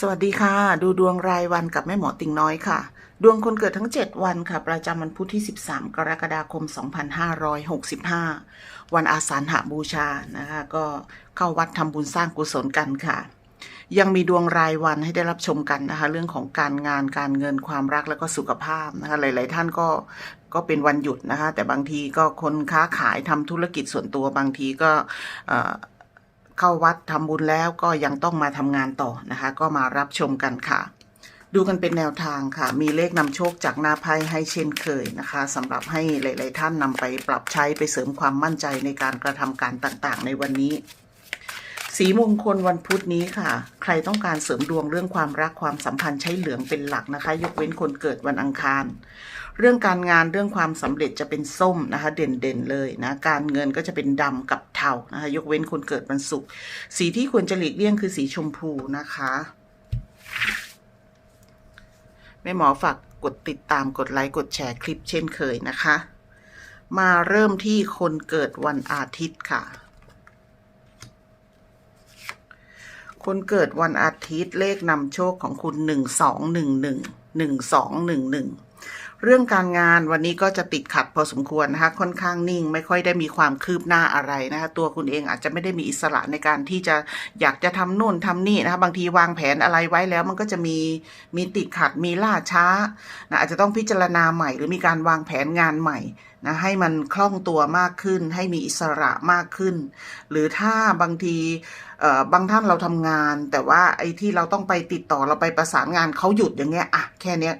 สวัสดีค่ะ ดูดวงรายวันกับแม่หมอติงน้อยค่ะ ดวงคนเกิดทั้ง 7 วันค่ะ ประจำวันพุธที่ 13 กรกฎาคม 2565 วันอาสาฬหาบูชานะคะ ก็เข้าวัดทำบุญสร้างกุศลกันค่ะ ยังมีดวงรายวันให้ได้รับชมกันนะคะ เรื่องของการงานการเงินความรักแล้วก็สุขภาพนะคะ หลาย ๆ ท่านก็ก็เป็นวันหยุดนะคะ แต่บางทีก็คนค้าขายทำธุรกิจส่วนตัวบางทีก็ เข้าวัดทำบุญแล้วก็ยังต้องมาทำงานต่อนะคะ ก็มารับชมกันค่ะ ดูกันเป็นแนวทางค่ะ มีเลขนำโชคจากหน้าไพ่ให้เช่นเคยนะคะสำหรับให้หลาย ๆ ท่านนำไปปรับใช้ไปเสริมความมั่นใจในการกระทำการต่างๆ ในวันนี้ สีมงคลวันพุธนี้ค่ะ ใครต้องการเสริมดวงเรื่องความรักความสัมพันธ์ใช้เหลืองเป็นหลักนะคะ ยกเว้นคนเกิดวันอังคาร เรื่องการงานเรื่องความสำเร็จจะเป็นส้มนะคะ เด่นๆเลยนะ การเงินก็จะเป็นดำกับเทานะคะ ยกเว้นคนเกิดวันศุกร์สีที่ควรจะหลีกเลี่ยงคือสีชมพูนะคะแม่หมอฝากกดติดตามกดไลค์กดแชร์คลิปเช่นเคยนะคะ มาเริ่มที่คนเกิดวันอาทิตย์ค่ะคนเกิดวันอาทิตย์เลขนำโชคของคุณหนึ่งสองหนึ่งหนึ่งหนึ่งสองหนึ่งหนึ่ง เรื่องการงานวันนี้ก็จะติดขัดพอสมควรนะคะ ค่อนข้างนิ่ง ไม่ค่อยได้มีความคืบหน้าอะไรนะคะ ตัวคุณเองอาจจะไม่ได้มีอิสระในการที่จะอยากจะทำโน่นทำนี่นะคะ บางทีวางแผนอะไรไว้แล้ว มันก็จะมีมีติดขัดมีล่าช้านะอาจจะต้องพิจารณาใหม่ หรือมีการวางแผนงานใหม่นะให้มันคล่องตัวมากขึ้น ให้มีอิสระมากขึ้น หรือถ้าบางทีเอ่อบางท่านเราทำงาน แต่ว่าไอ้ที่เราต้องไปติดต่อเราไปประสานงานเขาหยุดอย่างเงี้ยอะแค่เนี้ย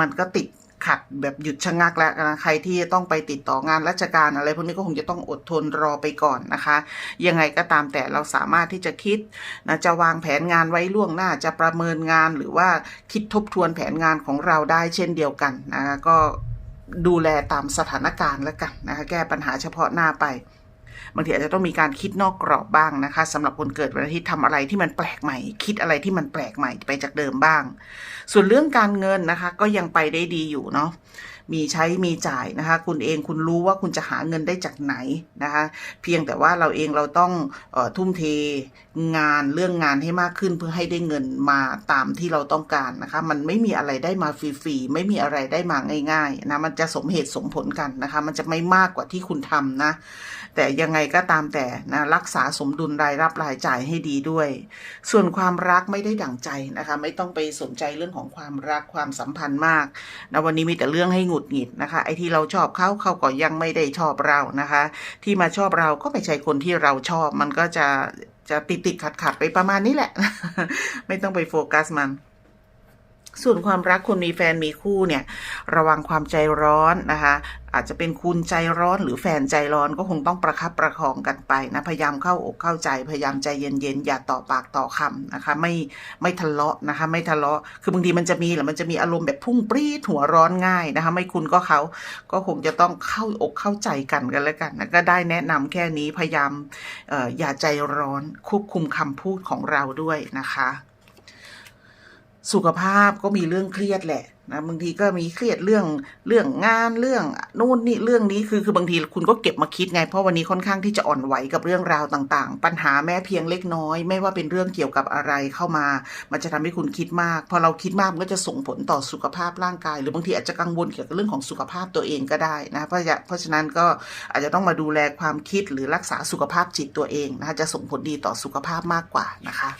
มันก็ติด ขัดแบบหยุดชะงักแล้วนะใครที่ต้องไปติดต่องานราชการอะไรพวกนี้ก็คงจะต้องอดทนรอไปก่อนนะคะ ยังไงก็ตามแต่เราสามารถที่จะคิดนะจะวางแผนงานไว้ล่วงหน้าจะประเมินงานหรือว่าคิดทบทวนแผนงานของเราได้เช่นเดียวกันนะคะก็ดูแลตามสถานการณ์แล้วกันนะคะแก้ปัญหาเฉพาะหน้าไป บางทีอาจจะต้องมีการคิดนอกกรอบบ้างนะคะสำหรับคนเกิดวันอาทิตย์ทำอะไรที่มันแปลกใหม่ คิดอะไรที่มันแปลกใหม่ไปจากเดิมบ้าง ส่วนเรื่องการเงินนะคะ ก็ยังไปได้ดีอยู่เนาะ มีใช้มีจ่ายนะคะ คุณเองคุณรู้ว่าคุณจะหาเงินได้จากไหนนะคะ เพียงแต่ว่าเราเองเราต้องออทุ่มเทงานเรื่องงานให้มากขึ้นเพื่อให้ได้เงินมาตามที่เราต้องการนะคะ มันไม่มีอะไรได้มาฟรีๆไม่มีอะไรได้มาง่ายๆนะมันจะสมเหตุสมผลกันนะคะ มันจะไม่มากกว่าที่คุณทำนะแต่ยังไงก็ตามแต่นะรักษาสมดุลรายรับรายจ่ายให้ดีด้วย ส่วนความรักไม่ได้ดั่งใจนะคะ ไม่ต้องไปสนใจเรื่องของความรักความสัมพันธ์มากนะวันนี้มีแต่เรื่องให้หงุดหงิดนะคะ ไอ้ที่เราชอบเขาเขาก็ยังไม่ได้ชอบเรานะคะ ที่มาชอบเราก็ไม่ใช่คนที่เราชอบ มันก็จะจะติดติดขัดขัดไปประมาณนี้แหละ ไม่ต้องไปโฟกัสมัน ส่วนความรักคนมีแฟนมีคู่เนี่ย ระวังความใจร้อนนะคะ อาจจะเป็นคุณใจร้อนหรือแฟนใจร้อนก็คงต้องประคับประคองกันไปนะพยายามเข้าอกเข้าใจ พยายามใจเย็นๆอย่าต่อปากต่อคำนะคะ ไม่ไม่ทะเลาะนะคะ ไม่ทะเลาะคือบางทีมันจะมีแหละมันจะมีอารมณ์แบบพุ่งปรี๊ดหัวร้อนง่ายนะคะ ไม่คุณก็เขาก็คงจะต้องเข้าอกเข้าใจกันกันแล้วกันนะก็ได้แนะนำแค่นี้พยายามอออย่าใจร้อนควบคุมคำพูดของเราด้วยนะคะ สุขภาพก็มีเรื่องเครียดแหละนะบางทีก็มีเครียดเรื่องเรื่องงานเรื่องนู่นนี่เรื่องนี้คือคือบางทีคุณก็เก็บมาคิดไง เพราะวันนี้ค่อนข้างที่จะอ่อนไหวกับเรื่องราวต่างๆ ปัญหาแม้เพียงเล็กน้อย ไม่ว่าเป็นเรื่องเกี่ยวกับอะไรเข้ามา มันจะทำให้คุณคิดมาก พอเราคิดมากมันก็จะส่งผลต่อสุขภาพร่างกาย หรือบางทีอาจจะกังวลเกี่ยวกับเรื่องของสุขภาพตัวเองก็ได้นะเพราะจะเพราะฉะนั้นก็อาจจะต้องมาดูแลความคิดหรือรักษาสุขภาพจิตตัวเองนะคะจะส่งผลดีต่อสุขภาพมากกว่านะคะ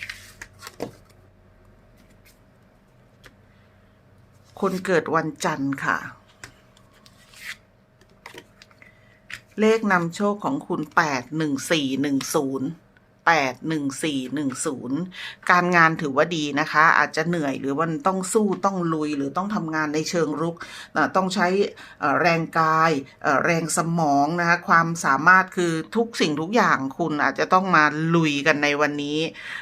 คนเกิดวันจันทร์ค่ะ เลขนำโชคของคุณแปดหนึ่งสี่หนึ่งศูนย์ แปดหนึ่งสี่หนึ่งศูนย์การงานถือว่าดีนะคะ อาจจะเหนื่อยหรือวันต้องสู้ต้องลุยหรือต้องทำงานในเชิงรุก ต้องใช้แรงกาย แรงสมองนะคะความสามารถคือทุกสิ่งทุกอย่างคุณอาจจะต้องมาลุยกันในวันนี้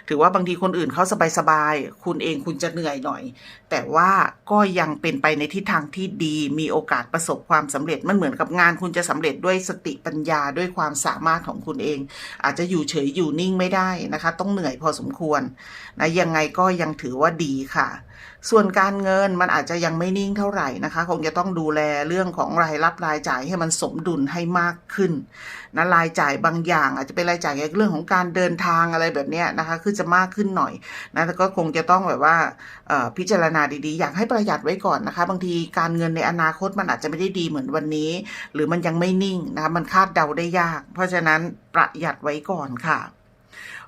ถือว่าบางทีคนอื่นเขาสบายๆ คุณเองคุณจะเหนื่อยหน่อย แต่ว่าก็ยังเป็นไปในทิศทางที่ดี มีโอกาสประสบความสำเร็จมันเหมือนกับงานคุณจะสำเร็จด้วยสติปัญญาด้วยความสามารถของคุณเอง อาจจะอยู่เฉยอยู่นิ่งนิ่งไม่ได้นะคะ ต้องเหนื่อยพอสมควรนะยังไงก็ยังถือว่าดีค่ะ ส่วนการเงินมันอาจจะยังไม่นิ่งเท่าไหร่นะคะ คงจะต้องดูแลเรื่องของรายรับรายจ่ายให้มันสมดุลให้มากขึ้นนะรายจ่ายบางอย่าง อาจจะเป็นรายจ่ายเรื่องของการเดินทางอะไรแบบนี้นะคะ คือจะมากขึ้นหน่อยนะแต่ก็คงจะต้องแบบว่าพิจารณาดีๆ อยากให้ประหยัดไว้ก่อนนะคะ บางทีการเงินในอนาคตมันอาจจะไม่ได้ดีเหมือนวันนี้ หรือมันยังไม่นิ่งนะคะมันคาดเดาได้ยาก เพราะฉะนั้นประหยัดไว้ก่อนค่ะ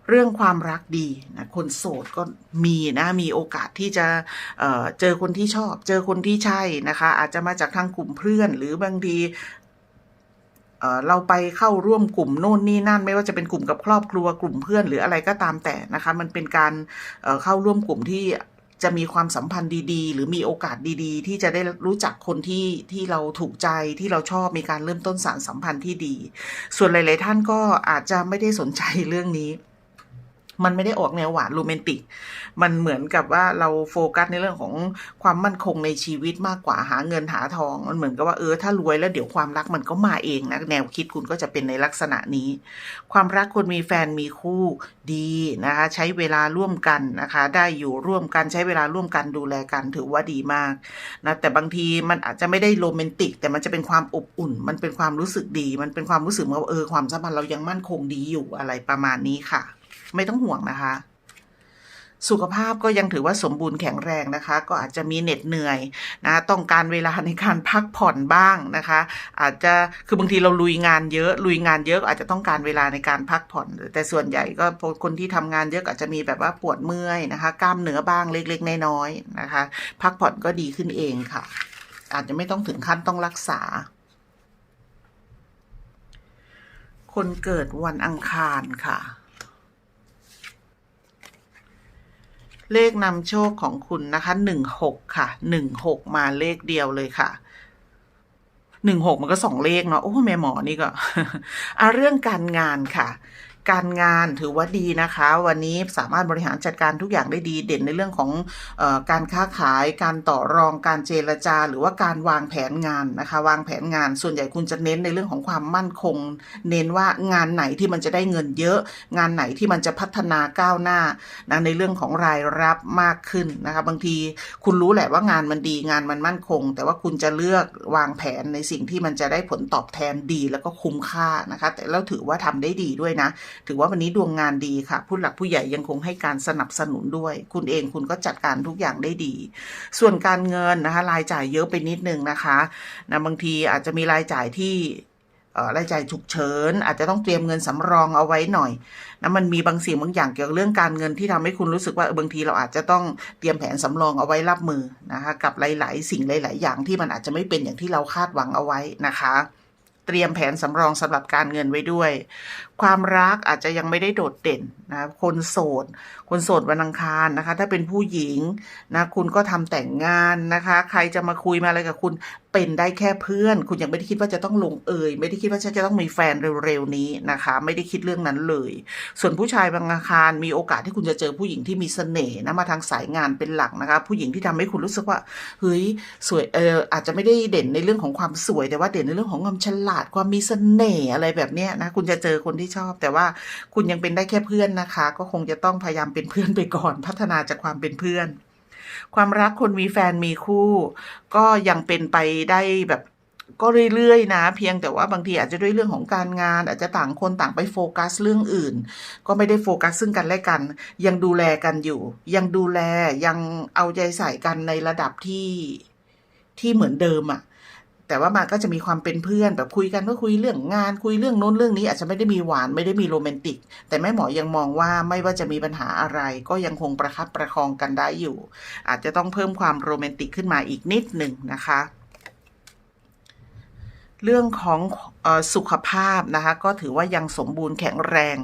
เรื่องความรักดีนะคนโสดก็มีนะมีโอกาสที่จะเเจอคนที่ชอบ เจอคนที่ใช่นะคะ อาจจะมาจากทางกลุ่มเพื่อน หรือบางทีเเราไปเข้าร่วมกลุ่มโน่นนี่นั่น ไม่ว่าจะเป็นกลุ่มกับครอบครัวกลุ่มเพื่อนหรืออะไรก็ตามแต่นะคะ มันเป็นการเเข้าร่วมกลุ่มที่จะมีความสัมพันธ์ดีๆ หรือมีโอกาสดีๆ ที่จะได้รู้จักคนที่ที่เราถูกใจที่เราชอบมีการเริ่มต้นสารสัมพันธ์ที่ดี ส่วนหลาย ๆ ท่านก็อาจจะไม่ได้สนใจเรื่องนี้ มันไม่ได้ออกแนวหวานโรแมนติก มันเหมือนกับว่าเราโฟกัสในเรื่องของความมั่นคงในชีวิตมากกว่าหาเงินหาทอง มันเหมือนกับว่าเออถ้ารวยแล้วเดี๋ยวความรักมันก็มาเองนะแนวคิดคุณก็จะเป็นในลักษณะนี้ ความรักคนมีแฟนมีคู่ดีนะคะใช้เวลาร่วมกันนะคะ ได้อยู่ร่วมกันใช้เวลาร่วมกันดูแลกันถือว่าดีมากนะแต่บางทีมันอาจจะไม่ได้โรแมนติก แต่มันจะเป็นความอบอุ่น มันเป็นความรู้สึกดี มันเป็นความรู้สึกว่าเออความสัมพันธ์เรายังมั่นคงดีอยู่อะไรประมาณนี้ค่ะ ไม่ต้องห่วงนะคะ สุขภาพก็ยังถือว่าสมบูรณ์แข็งแรงนะคะ ก็อาจจะมีเหน็ดเหนื่อยนะต้องการเวลาในการพักผ่อนบ้างนะคะ อาจจะคือบางทีเราลุยงานเยอะ ลุยงานเยอะอาจจะต้องการเวลาในการพักผ่อน แต่ส่วนใหญ่ก็คนที่ทำงานเยอะอาจจะมีแบบว่าปวดเมื่อยนะคะ กล้ามเนื้อบ้างเล็กๆน้อยๆนะคะ พักผ่อนก็ดีขึ้นเองค่ะ อาจจะไม่ต้องถึงขั้นต้องรักษาคนเกิดวันอังคารค่ะ เลขนำโชคของคุณนะคะหนึ่งหกค่ะหนึ่งหกมาเลขเดียวเลยค่ะหนึ่งหกมันก็สองเลขเนาะโอ้แม่หมอนี่ก็อะเรื่องการงานค่ะ การงานถือว่าดีนะคะ วันนี้สามารถบริหารจัดการทุกอย่างได้ดีเด่นในเรื่องของออการค้าขาย การต่อรองการเจรจา หรือว่าการวางแผนงานนะคะ วางแผนงาน ส่วนใหญ่คุณจะเน้นในเรื่องของความมั่นคง เน้นว่างานไหนที่มันจะได้เงินเยอะ งานไหนที่มันจะพัฒนาก้าวหน้านะในเรื่องของรายรับมากขึ้นนะคะบางทีคุณรู้แหละว่างานมันดีงานมันมั่นคง แต่ว่าคุณจะเลือกวางแผนในสิ่งที่มันจะได้ผลตอบแทนดีแล้วก็คุ้มค่านะคะ แต่แล้วถือว่าทำได้ดีด้วยนะถือว่าวันนี้ดวงงานดีค่ะ ผู้หลักผู้ใหญ่ยังคงให้การสนับสนุนด้วย คุณเองคุณก็จัดการทุกอย่างได้ดี ส่วนการเงินนะคะรายจ่ายเยอะไปนิดนึงนะคะนะบางทีอาจจะมีรายจ่ายที่รายจ่ายฉุกเฉินอาจจะต้องเตรียมเงินสำรองเอาไว้หน่อยนะมันมีบางสิ่งบางอย่างเกี่ยวกับเรื่องการเงินที่ทำให้คุณรู้สึกว่าบางทีเราอาจจะต้องเตรียมแผนสำรองเอาไว้รับมือนะคะกับหลาย ๆ สิ่งหลาย ๆ อย่างที่มันอาจจะไม่เป็นอย่างที่เราคาดหวังเอาไว้นะคะ เตรียมแผนสำรองสำหรับการเงินไว้ด้วยความรักอาจจะยังไม่ได้โดดเด่นนะคนโสด คนโสดวันอังคารนะคะ ถ้าเป็นผู้หญิงนะคุณก็ทำแต่งงานนะคะ ใครจะมาคุยมาอะไรกับคุณเป็นได้แค่เพื่อน คุณยังไม่ได้คิดว่าจะต้องลงเอย ไม่ได้คิดว่าจะต้องมีแฟนเร็วๆนี้นะคะ ไม่ได้คิดเรื่องนั้นเลย ส่วนผู้ชายบางอาคารมีโอกาสที่คุณจะเจอผู้หญิงที่มีเสน่ห์นะมาทางสายงานเป็นหลักนะคะ ผู้หญิงที่ทำให้คุณรู้สึกว่าเฮ้ยสวยเอออาจจะไม่ได้เด่นในเรื่องของความสวยแต่ว่าเด่นในเรื่องของความฉลาดความมีเสน่ห์อะไรแบบเนี้ยนะคุณจะเจอคนที่ชอบ แต่ว่าคุณยังเป็นได้แค่เพื่อนนะคะ ก็คงจะต้องพยายามเป็นเพื่อนไปก่อน พัฒนาจากความเป็นเพื่อน ความรักคนมีแฟนมีคู่ ก็ยังเป็นไปได้แบบก็เรื่อยๆ นะ เพียงแต่ว่าบางทีอาจจะด้วยเรื่องของการงาน อาจจะต่างคนต่างไปโฟกัสเรื่องอื่น ก็ไม่ได้โฟกัสซึ่งกันและกัน ยังดูแลกันอยู่ ยังดูแลยังเอาใจใส่กันในระดับที่ที่เหมือนเดิมอะ่ะ แต่ว่ามันก็จะมีความเป็นเพื่อนแบบคุยกันก็คุยเรื่องงานคุยเรื่องโน้นเรื่องนี้อาจจะไม่ได้มีหวานไม่ได้มีโรแมนติก แต่แม่หมอยังมองว่าไม่ว่าจะมีปัญหาอะไร ก็ยังคงประคับประคองกันได้อยู่ อาจจะต้องเพิ่มความโรแมนติกขึ้นมาอีกนิดหนึ่งนะคะ เรื่องของอสุขภาพนะคะก็ถือว่ายังสมบูรณ์แข็งแรง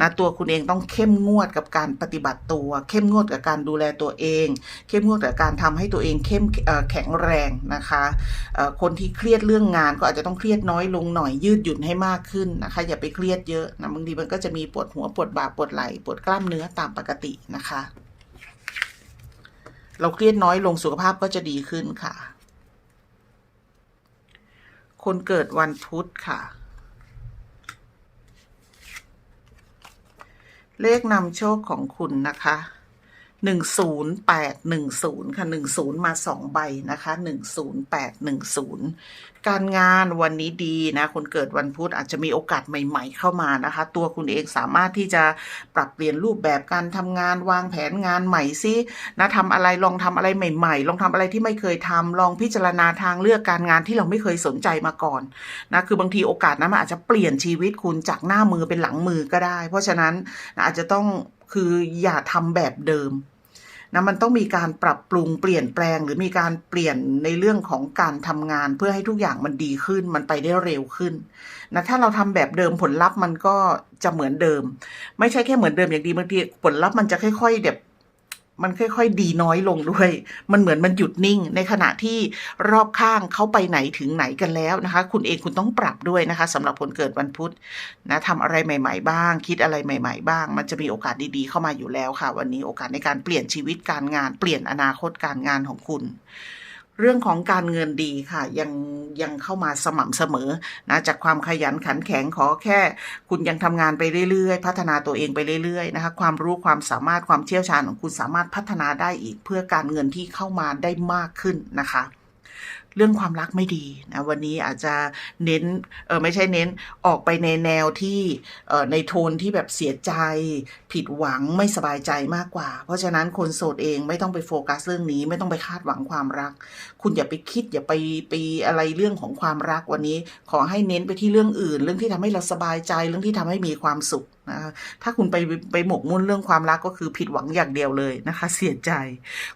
นะตัวคุณเองต้องเข้มงวดกับการปฏิบัติตัว เข้มงวดกับการดูแลตัวเอง เข้มงวดกับการทำให้ตัวเองเข้มแข็งแรงนะคะคนที่เครียดเรื่องงานก็อาจจะต้องเครียดน้อยลงหน่อยยืดหยุ่นให้มากขึ้นนะคะอย่าไปเครียดเยอะนะบางทีมันก็จะมีปวดหัวปวดบ่าปวดไหล่ปวดกล้ามเนื้อตามปกตินะคะ เราเครียดน้อยลงสุขภาพก็จะดีขึ้นค่ะ คนเกิดวันพุธค่ะ เลขนำโชคของคุณนะคะ หนึ่งศูนย์แปดหนึ่งศูนย์ค่ะหนึ่งศูนย์มาสองใบนะคะหนึ่งศูนย์แปดหนึ่งศูนย์การงานวันนี้ดีนะคนเกิดวันพุธอาจจะมีโอกาสใหม่ ๆ เข้ามานะคะ ตัวคุณเองสามารถที่จะปรับเปลี่ยนรูปแบบการทำงานวางแผนงานใหม่ซินะทำอะไรลองทำอะไรใหม่ ๆ ลองทำอะไรที่ไม่เคยทำลองพิจารณาทางเลือกการงานที่เราไม่เคยสนใจมาก่อนนะคือบางทีโอกาสนั้นมันอาจจะเปลี่ยนชีวิตคุณจากหน้ามือเป็นหลังมือก็ได้ เพราะฉะนั้นนะอาจจะต้องคืออย่าทำแบบเดิม นะมันต้องมีการปรับปรุงเปลี่ยนแปลง หรือมีการเปลี่ยนในเรื่องของการทำงาน เพื่อให้ทุกอย่างมันดีขึ้น มันไปได้เร็วขึ้นนะถ้าเราทำแบบเดิมผลลัพธ์มันก็จะเหมือนเดิม ไม่ใช่แค่เหมือนเดิมอย่างดีบางทีผลลัพธ์มันจะค่อยๆแบบ มันค่อยๆ ดีน้อยลงด้วย มันเหมือนมันหยุดนิ่ง ในขณะที่รอบข้างเขาไปไหนถึงไหนกันแล้วนะคะ คุณเองคุณต้องปรับด้วยนะคะสำหรับคนเกิดวันพุธนะทำอะไรใหม่ ๆ บ้าง คิดอะไรใหม่ ๆ บ้าง มันจะมีโอกาสดีๆ เข้ามาอยู่แล้วค่ะ วันนี้โอกาสในการเปลี่ยนชีวิตการงาน เปลี่ยนอนาคตการงานของคุณ เรื่องของการเงินดีค่ะยังยังเข้ามาสม่ำเสมอนะจากความขยันขันแข็งขอแค่ คุณยังทำงานไปเรื่อยๆ พัฒนาตัวเองไปเรื่อยๆนะคะความรู้ความสามารถความเชี่ยวชาญของคุณสามารถพัฒนาได้อีก เพื่อการเงินที่เข้ามาได้มากขึ้นนะคะ เรื่องความรักไม่ดีนะวันนี้อาจจะเน้นเออไม่ใช่เน้นออกไปในแนวที่เออในโทนที่แบบเสียใจ ผิดหวังไม่สบายใจมากกว่า เพราะฉะนั้นคนโสดเองไม่ต้องไปโฟกัสเรื่องนี้ ไม่ต้องไปคาดหวังความรัก คุณอย่าไปคิดอย่าไปไปอะไรเรื่องของความรักวันนี้ ขอให้เน้นไปที่เรื่องอื่น เรื่องที่ทำให้เราสบายใจเรื่องที่ทำให้มีความสุขนะคะถ้าคุณไปไปหมกมุ่นเรื่องความรักก็คือผิดหวังอย่างเดียวเลยนะคะ เสียใจ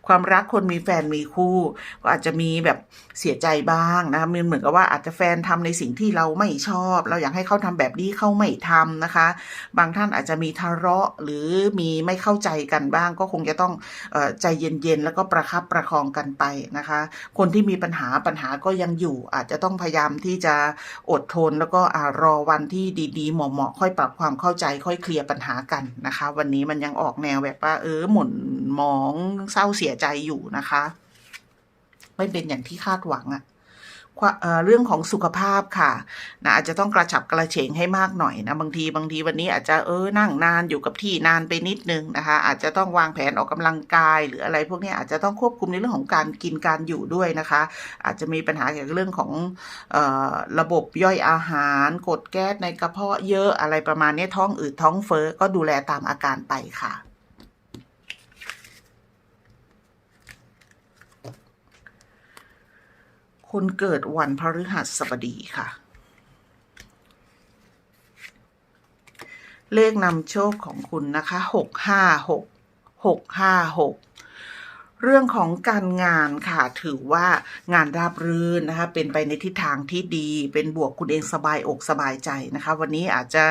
ความรักคนมีแฟนมีคู่ ก็อาจจะมีแบบเสียใจบ้างนะคะมันเหมือนกับว่าอาจจะแฟนทำในสิ่งที่เราไม่ชอบ เราอยากให้เขาทำแบบนี้เขาไม่ทำนะคะ บางท่านอาจจะมีทะเลาะหรือมีไม่เข้าใจกันบ้าง ก็คงจะต้องออใจเย็นๆแล้วก็ประคับประคองกันไปนะคะ คนที่มีปัญหาปัญหาก็ยังอยู่ อาจจะต้องพยายามที่จะอดทนแล้วก็อรอวันที่ดีๆเหมาะๆค่อยปรับความเข้าใจค่อยเคลียร์ปัญหากันนะคะ วันนี้มันยังออกแนวแบบว่า เออหม่นมองเศร้าเสียใจอยู่นะคะ ไม่เป็นอย่างที่คาดหวังอะ่ะ เรื่องของสุขภาพค่ะนะอาจจะต้องกระฉับกระเฉงให้มากหน่อยนะบางทีบางทีวันนี้อาจจะเออนั่งนานอยู่กับที่นานไปนิดนึงนะคะ อาจจะต้องวางแผนออกกำลังกาย หรืออะไรพวกนี้อาจจะต้องควบคุมในเรื่องของการกินการอยู่ด้วยนะคะ อาจจะมีปัญหาเกี่ยวกับเรื่องของออระบบย่อยอาหารกดแก๊สในกระเพาะเยอะอะไรประมาณนี้ท้องอืดท้องเฟ้อก็ดูแลตามอาการไปค่ะ คนเกิดวันพฤหัสบดีค่ะ เลขนำโชคของคุณนะคะหกห้าหกหกห้าหก เรื่องของการงานค่ะถือว่างานราบรื่นนะคะเป็นไปในทิศทางที่ดี เป็นบวกคุณเองสบายอกสบายใจนะคะ วันนี้อาจจะ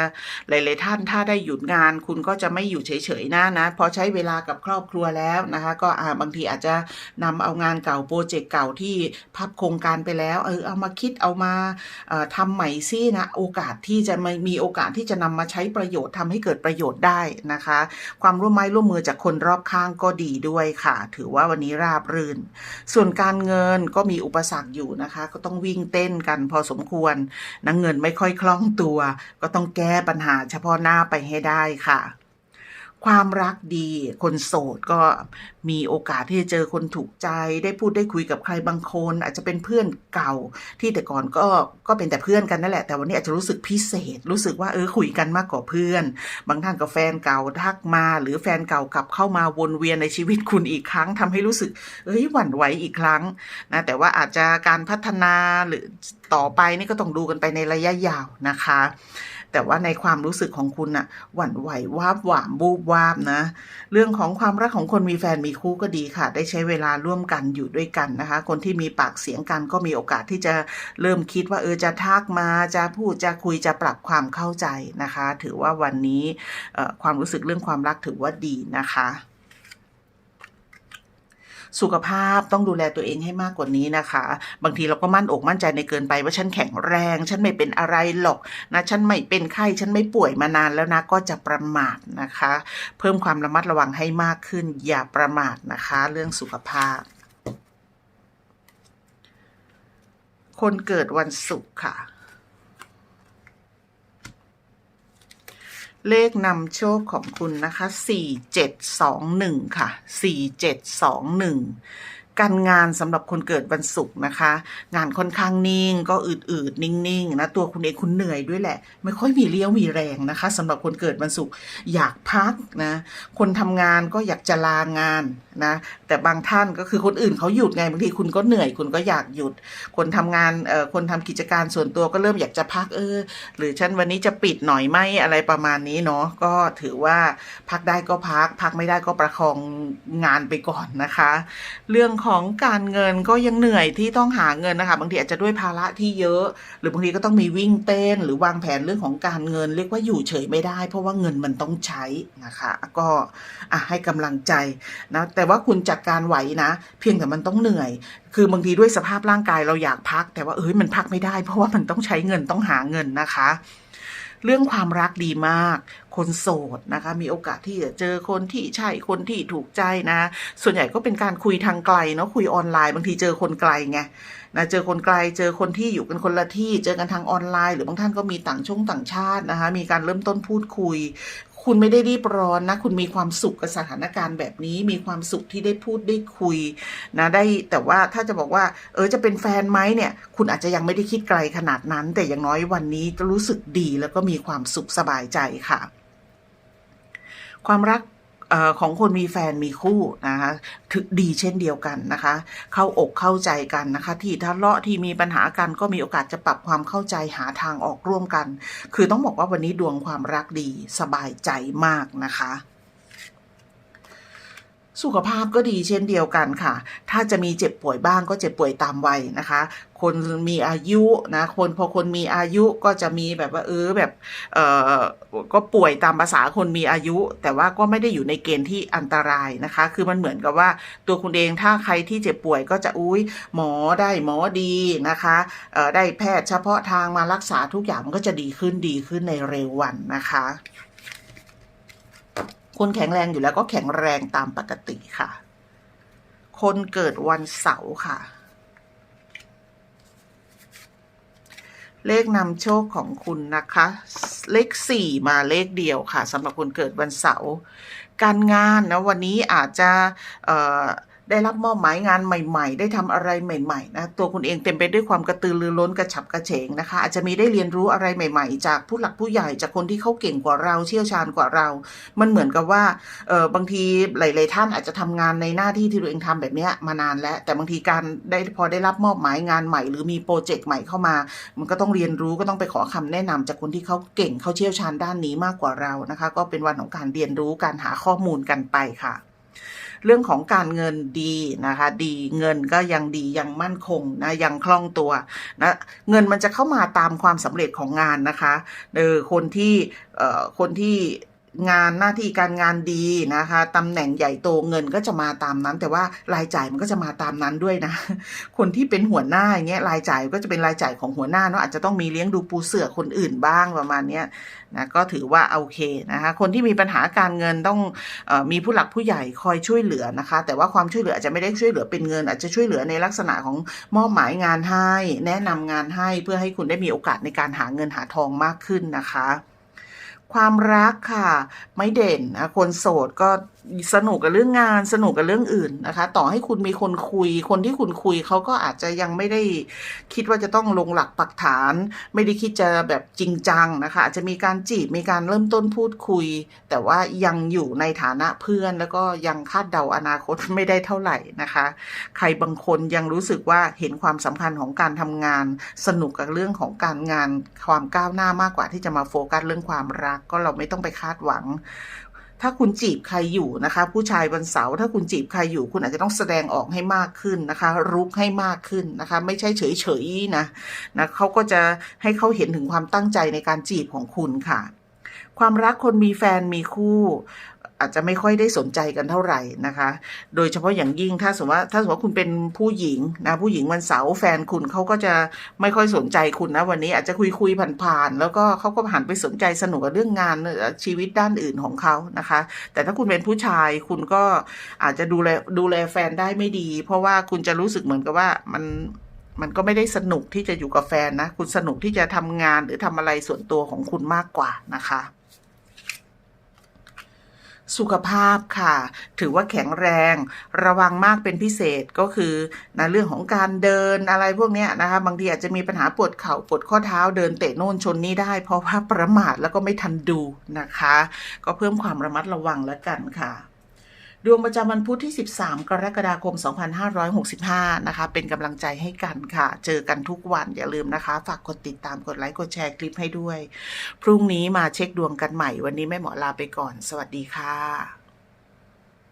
หลาย ๆ ท่านถ้าได้หยุดงาน คุณก็จะไม่อยู่เฉยๆนะนะพอใช้เวลากับครอบครัวแล้วนะคะ ก็อาบางทีอาจจะนำเอางานเก่าโปรเจกต์เก่าที่พับโครงการไปแล้วเออเอามาคิดเอามาเอ่อทำใหม่ซินะโอกาสที่จะม,มีโอกาสที่จะนำมาใช้ประโยชน์ทำให้เกิดประโยชน์ได้นะคะ ความร่วมไม้ร่วมมือจากคนรอบข้างก็ดีด้วยค่ะ ถือว่าวันนี้ราบรื่น ส่วนการเงินก็มีอุปสรรคอยู่นะคะ ก็ต้องวิ่งเต้นกันพอสมควรนะเงินไม่ค่อยคล่องตัว ก็ต้องแก้ปัญหาเฉพาะหน้าไปให้ได้ค่ะ ความรักดี คนโสดก็มีโอกาสที่จะเจอคนถูกใจ ได้พูดได้คุยกับใครบางคน อาจจะเป็นเพื่อนเก่าที่แต่ก่อนก็ก็เป็นแต่เพื่อนกันนั่นแหละ แต่วันนี้อาจจะรู้สึกพิเศษ รู้สึกว่าเออคุยกันมากกว่าเพื่อน บางท่านก็แฟนเก่าทักมา หรือแฟนเก่ากลับเข้ามาวนเวียนในชีวิตคุณอีกครั้งทำให้รู้สึกเอ้ยหวั่นไหวอีกครั้งนะแต่ว่าอาจจะการพัฒนาหรือต่อไปนี่ก็ต้องดูกันไปในระยะยาวนะคะ แต่ว่าในความรู้สึกของคุณน่ะ หวั่นไหววาบหวามบูบวาบนะ เรื่องของความรักของคนมีแฟนมีคู่ก็ดีค่ะ ได้ใช้เวลาร่วมกันอยู่ด้วยกันนะคะ คนที่มีปากเสียงกันก็มีโอกาสที่จะเริ่มคิดว่าเออจะทักมาจะพูดจะคุยจะปรับความเข้าใจนะคะ ถือว่าวันนี้ความรู้สึกเรื่องความรักถือว่าดีนะคะ สุขภาพต้องดูแลตัวเองให้มากกว่านี้นะคะ บางทีเราก็มั่นอกมั่นใจในเกินไปว่าฉันแข็งแรง ฉันไม่เป็นอะไรหรอกนะฉันไม่เป็นไข้ฉันไม่ป่วยมานานแล้วนะก็จะประมาทนะคะ เพิ่มความระมัดระวังให้มากขึ้น อย่าประมาทนะคะ เรื่องสุขภาพ คนเกิดวันศุกร์ค่ะ เลขนำโชคของคุณนะคะ 4721 ค่ะ 4721 การงานสำหรับคนเกิดวันศุกร์นะคะ งานค่อนข้างนิ่ง ก็อืดๆนิ่งๆนะตัวคุณเองคุณเหนื่อยด้วยแหละ ไม่ค่อยมีเลี้ยวมีแรงนะคะสำหรับคนเกิดวันศุกร์อยากพักนะ คนทำงานก็อยากจะลางานนะ แต่บางท่านก็คือคนอื่นเขาหยุดไงบางทีคุณก็เหนื่อยคุณก็อยากหยุด คนทำงานเอ่อคนทำกิจการส่วนตัวก็เริ่มอยากจะพักเออ หรือฉันวันนี้จะปิดหน่อยไหมอะไรประมาณนี้เนาะก็ถือว่าพักได้ก็พัก พักไม่ได้ก็ประคองงานไปก่อนนะคะ เรื่องของการเงินก็ยังเหนื่อยที่ต้องหาเงินนะคะ บางทีอาจจะด้วยภาระที่เยอะ หรือบางทีก็ต้องมีวิ่งเต้น หรือวางแผนเรื่องของการเงิน เรียกว่าอยู่เฉยไม่ได้ เพราะว่าเงินมันต้องใช้นะคะ ก็อะให้กำลังใจนะแต่ว่าคุณจัดการไหวนะ เพียงแต่มันต้องเหนื่อย คือบางทีด้วยสภาพร่างกายเราอยากพัก แต่ว่าเอ้ยมันพักไม่ได้ เพราะว่ามันต้องใช้เงินต้องหาเงินนะคะเรื่องความรักดีมาก คนโสดนะคะ มีโอกาสที่จะเจอคนที่ใช่คนที่ถูกใจนะ ส่วนใหญ่ก็เป็นการคุยทางไกลเนาะคุยออนไลน์บางทีเจอคนไกลไงนะเจอคนไกลเจอคนที่อยู่กันคนละที่เจอกันทางออนไลน์ หรือบางท่านก็มีต่างช่องต่างชาตินะคะ มีการเริ่มต้นพูดคุย คุณไม่ได้รีบร้อนนะ คุณมีความสุขกับสถานการณ์แบบนี้ มีความสุขที่ได้พูดได้คุยนะได้แต่ว่าถ้าจะบอกว่า เออจะเป็นแฟนไหมเนี่ย คุณอาจจะยังไม่ได้คิดไกลขนาดนั้น แต่อย่างน้อยวันนี้จะรู้สึกดีแล้วก็มีความสุขสบายใจค่ะ ความรักอของคนมีแฟนมีคู่นะคะถึกดีเช่นเดียวกันนะคะ เข้าอกเข้าใจกันนะคะ ที่ทะเลาะที่มีปัญหากันก็มีโอกาสจะปรับความเข้าใจหาทางออกร่วมกัน คือต้องบอกว่าวันนี้ดวงความรักดีสบายใจมากนะคะ สุขภาพก็ดีเช่นเดียวกันค่ะ ถ้าจะมีเจ็บป่วยบ้างก็เจ็บป่วยตามวัยนะคะ คนมีอายุนะ คนพอคนมีอายุก็จะมีแบบว่าเออแบบเออก็ป่วยตามภาษาคนมีอายุ แต่ว่าก็ไม่ได้อยู่ในเกณฑ์ที่อันตรายนะคะ คือมันเหมือนกับว่าตัวคุณเองถ้าใครที่เจ็บป่วยก็จะอุ้ยหมอได้หมอดีนะคะเออได้แพทย์เฉพาะทางมารักษาทุกอย่างมันก็จะดีขึ้นดีขึ้นในเร็ววันนะคะ คนแข็งแรงอยู่แล้วก็แข็งแรงตามปกติค่ะ คนเกิดวันเสาร์ค่ะ เลขนำโชคของคุณนะคะ เลขสี่มาเลขเดียวค่ะสำหรับคนเกิดวันเสาร์การงานนะวันนี้อาจจะเได้รับมอบหมายงานใหม่ ๆ ได้ทำอะไรใหม่ ๆ นะ ตัวคุณเองเต็มไปด้วยความกระตือรือร้นกระฉับกระเฉงนะคะ อาจจะมีได้เรียนรู้อะไรใหม่ ๆ จากผู้หลักผู้ใหญ่จากคนที่เขาเก่งกว่าเราเชี่ยวชาญกว่าเรา มันเหมือนกับว่าเออบางทีหลายๆท่านอาจจะทำงานในหน้าที่ที่ตัวเองทำแบบเนี้ยมานานแล้ว แต่บางทีการได้พอได้รับมอบหมายงานใหม่ หรือมีโปรเจกต์ใหม่เข้ามา มันก็ต้องเรียนรู้ก็ต้องไปขอคำแนะนำจากคนที่เขาเก่งเขาเชี่ยวชาญด้านนี้มากกว่าเรานะคะ ก็เป็นวันของการเรียนรู้การหาข้อมูลกันไปค่ะ เรื่องของการเงินดีนะคะ ดีเงินก็ยังดียังมั่นคงนะยังคล่องตัวนะเงินมันจะเข้ามาตามความสำเร็จของงานนะคะเออคนที่เอ่อคนที่งานหน้าที่การงานดีนะคะตำแหน่งใหญ่โตเงินก็จะมาตามนั้น แต่ว่ารายจ่ายมันก็จะมาตามนั้นด้วยนะ คนที่เป็นหัวหน้าอย่างเงี้ยรายจ่ายก็จะเป็นรายจ่ายของหัวหน้าเนาะอาจจะต้องมีเลี้ยงดูปูเสือคนอื่นบ้างประมาณเนี้ย นะก็ถือว่าโอเคนะคะคนที่มีปัญหาการเงินต้องอมีผู้หลักผู้ใหญ่คอยช่วยเหลือนะคะ แต่ว่าความช่วยเหลืออาจจะไม่ได้ช่วยเหลือเป็นเงิน อาจจะช่วยเหลือในลักษณะของมอบหมายงานให้ แนะนำงานให้เพื่อให้คุณได้มีโอกาสในการหาเงินหาทองมากขึ้นนะคะ ความรักค่ะ ไม่เด่นนะคนโสดก็ สนุกกับเรื่องงานสนุกกับเรื่องอื่นนะคะ ต่อให้คุณมีคนคุย คนที่คุณคุยเขาก็อาจจะยังไม่ได้คิดว่าจะต้องลงหลักปักฐาน ไม่ได้คิดจะแบบจริงจังนะคะ อาจจะมีการจีบมีการเริ่มต้นพูดคุย แต่ว่ายังอยู่ในฐานะเพื่อน แล้วก็ยังคาดเดาอนาคตไม่ได้เท่าไหร่นะคะ ใครบางคนยังรู้สึกว่าเห็นความสำคัญของการทำงาน สนุกกับเรื่องของการงานความก้าวหน้ามากกว่าที่จะมาโฟกัสเรื่องความรัก ก็เราไม่ต้องไปคาดหวัง ถ้าคุณจีบใครอยู่นะคะ ผู้ชายวันเสาร์ถ้าคุณจีบใครอยู่ คุณอาจจะต้องแสดงออกให้มากขึ้นนะคะ รุกให้มากขึ้นนะคะ ไม่ใช่เฉยๆนะนะเขาก็จะให้เขาเห็นถึงความตั้งใจในการจีบของคุณค่ะ ความรักคนมีแฟนมีคู่ อาจจะไม่ค่อยได้สนใจกันเท่าไหร่นะคะ โดยเฉพาะอย่างยิ่งถ้าสมมติว่าถ้าสมมติว่าคุณเป็นผู้หญิงนะผู้หญิงวันเสาร์แฟนคุณเขาก็จะไม่ค่อยสนใจคุณนะวันนี้อาจจะคุยคุยผ่านๆแล้วก็เขาก็หันไปสนใจสนุกกับเรื่องงานชีวิตด้านอื่นของเขานะคะ แต่ถ้าคุณเป็นผู้ชายคุณก็อาจจะดูแลดูแลแฟนได้ไม่ดี เพราะว่าคุณจะรู้สึกเหมือนกับว่ามันมันก็ไม่ได้สนุกที่จะอยู่กับแฟนนะ คุณสนุกที่จะทำงานหรือทำอะไรส่วนตัวของคุณมากกว่านะคะ สุขภาพค่ะ ถือว่าแข็งแรง ระวังมากเป็นพิเศษก็คือนะเรื่องของการเดินอะไรพวกนี้นะคะ บางทีอาจจะมีปัญหาปวดเข่าปวดข้อเท้าเดินเตะโน่นชนนี่ได้ เพราะว่าประมาทแล้วก็ไม่ทันดูนะคะ ก็เพิ่มความระมัดระวังแล้วกันค่ะ ดวงประจำวันพุธที่ 13 กรกฎาคม 2565 นะคะ เป็นกำลังใจให้กันค่ะ เจอกันทุกวันอย่าลืมนะคะ ฝากกดติดตามกดไลค์กดแชร์คลิปให้ด้วย พรุ่งนี้มาเช็คดวงกันใหม่ วันนี้แม่หมอลาไปก่อน สวัสดีค่ะ